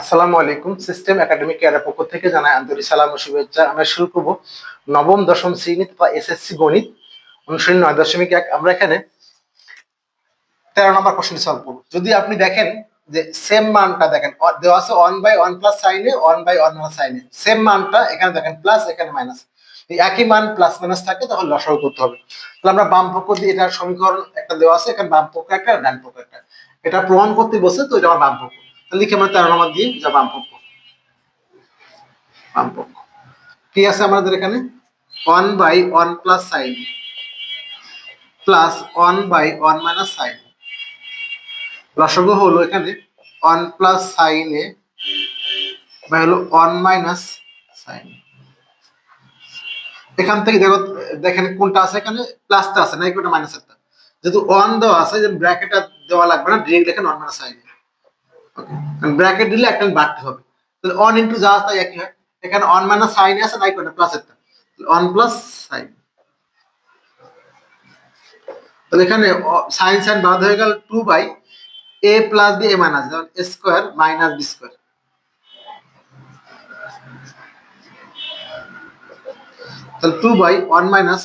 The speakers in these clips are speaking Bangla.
আসসালামু আলাইকুম। সিস্টেম একাডেমিক কেয়ারের পক্ষ থেকে জানাই আন্তরিক সালাম ও শুভেচ্ছা। আমরা শুরু করব নবম, দশম শ্রেণি বা এসএসসি গণিত অনুশীলনী নয় দশমিক এক। আমরা এখানে তেরো নম্বর কোশ্চেন সলভ করব। যদি আপনি দেখেন যে সেম মানটা দেখেন দেওয়া আছে ওয়ান বাই ওয়ান প্লাস সাইনে ওয়ান বাই ওয়ান সাইনে সেম মানটা এখানে দেখেন প্লাস এখানে মাইনাস একই মান প্লাস মাইনাস থাকে তখন লসাগু করতে হবে। তাহলে আমরা বাম পক্ষ দিয়ে এটার সমীকরণ একটা দেওয়া আছে, এখানে বাম পক্ষ একটা, ডান পক্ষ একটা। এটা প্রমাণ করতে বসে, তো এটা আমার বাম পক্ষ। লিখে আমরা তেরো নম্বর দিয়ে যা বাম পক্ষ। বাম পক্ষ। কি আছে আমাদের এখানে? One by one plus sine plus one by one minus sine লসগু হলো এখানে ওয়ান প্লাস সাইন এ বা হলো ওয়ান মাইনাস সাইন এখান থেকে দেখো, দেখেন কোনটা আছে এখানে? প্লাসটা আছে, না কোনটা মাইনাস একটা যেহেতু ওয়ান দেওয়া আছে ব্র্যাকেটটা দেওয়া লাগবে না ডিরেক্ট লেখেন ওয়ান মাইনাস সাইন ব্র্যাকেট দিলে একটা বাড়তে হবে। তাহলে ওয়ান ইন্টু যা তাই একই হয়। এখানে ওয়ান মাইনাস সাইন আছে নাই কোনটা প্লাস একটা। ওয়ান প্লাস সাইন তাহলে এখানে সাইন সাইন বাদ হয়ে গেল two by a plus b a minus যেমন স্কোয়ার মাইনাস বি স্কোয়ার তাহলে two by one minus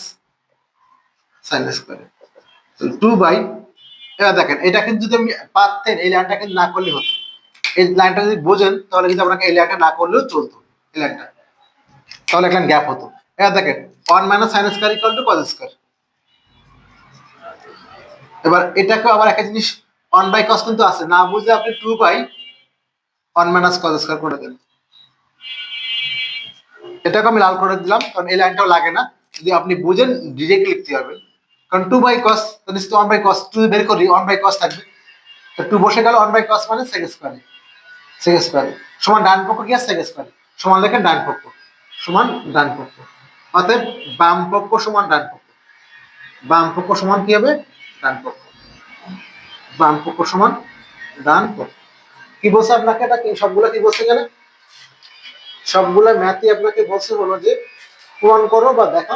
sine square two by এবার দেখেন, এটা কিন্তু যদি আপনি পারতেন, এই লাইনটা কিন্তু না করলে হতো। এই লাইনটা যদি বোঝেন, তাহলে কিন্তু আপনাকে এই লাইনটা না করলেও চলতো, এই লাইনটা তাহলে একটা গ্যাপ হতো। এবার দেখেন one minus sine square equal to cos square এবার এটাকে আবার একটা জিনিস ওয়ান বাই কস কিন্তু আছে, না বুঝলে আপনি two by one minus cos square করে দেন। এটাকে আমি লাল করে দিলাম, কারণ এই লাইনটাও লাগে না। যদি আপনি বুঝেন ডিরেক্ট লিখতে পারবেন কারণ two by cos one by cos two বের করি ওয়ান বাই কস থাকবে। তো টু বসে গেল ওয়ান বাই কস মানে সেক স্কোয়ারে সেক স্কোয়ারে সমান ডান পক্ষ কি আছে? সেক স্কোয়ারে সমান লেখেন ডান পক্ষ। সমান ডান পক্ষ। অতএব বাম পক্ষ সমান ডান পক্ষ। বাম পক্ষ সমান কি হবে? ডান পক্ষ। বাম পক্ষ সমান ডান পক্ষ। কি বলছে আপনাকে? এটা সবগুলো কি বলছে গেলে সবগুলো ম্যাথই আপনাকে বলছে হলো যে, প্রমাণ করো বা দেখা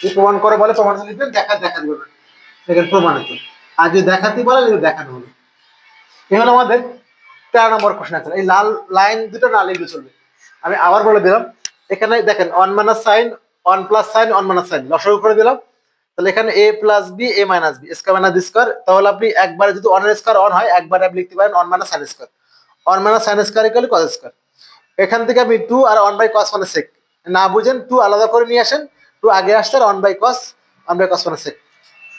যে প্রমাণ করো বলে প্রমাণ লিখবেন দেখা দেখা দিবে না এখানে প্রমাণিত। আর যদি দেখাতে বলে, দেখানো হলো এই হলো আমাদের তেরো নম্বর কোশ্চেন আছে। এই লাল লাইন দুটো না লিখলে চলবে। আমি আবার বলে দিলাম, এখানে দেখেন one minus sine one plus sine one minus sine লসগু করে দিলাম। তাহলে এখানে a plus b a minus b square minus b square তাহলে আপনি একবারে যদি ওয়ান স্কোয়ার অন হয়, একবারে আপনি লিখতে পারেন one minus sine square one minus sine square equal cos square এখান থেকে আপনি টু আর ওয়ান বাই কস মানে সেক না বুঝেন টু আলাদা করে নিয়ে আসেন। টু আগে আসছে আর one by cos one by cos মানে সেক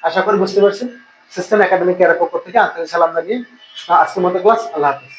আশা করি বুঝতে পারছেন? সিস্টেম একাডেমিক কেয়ারের পক্ষ থেকে আন্তরিক সালাম জানিয়ে আজকের মতো ক্লাস আল্লাহ হাফিজ।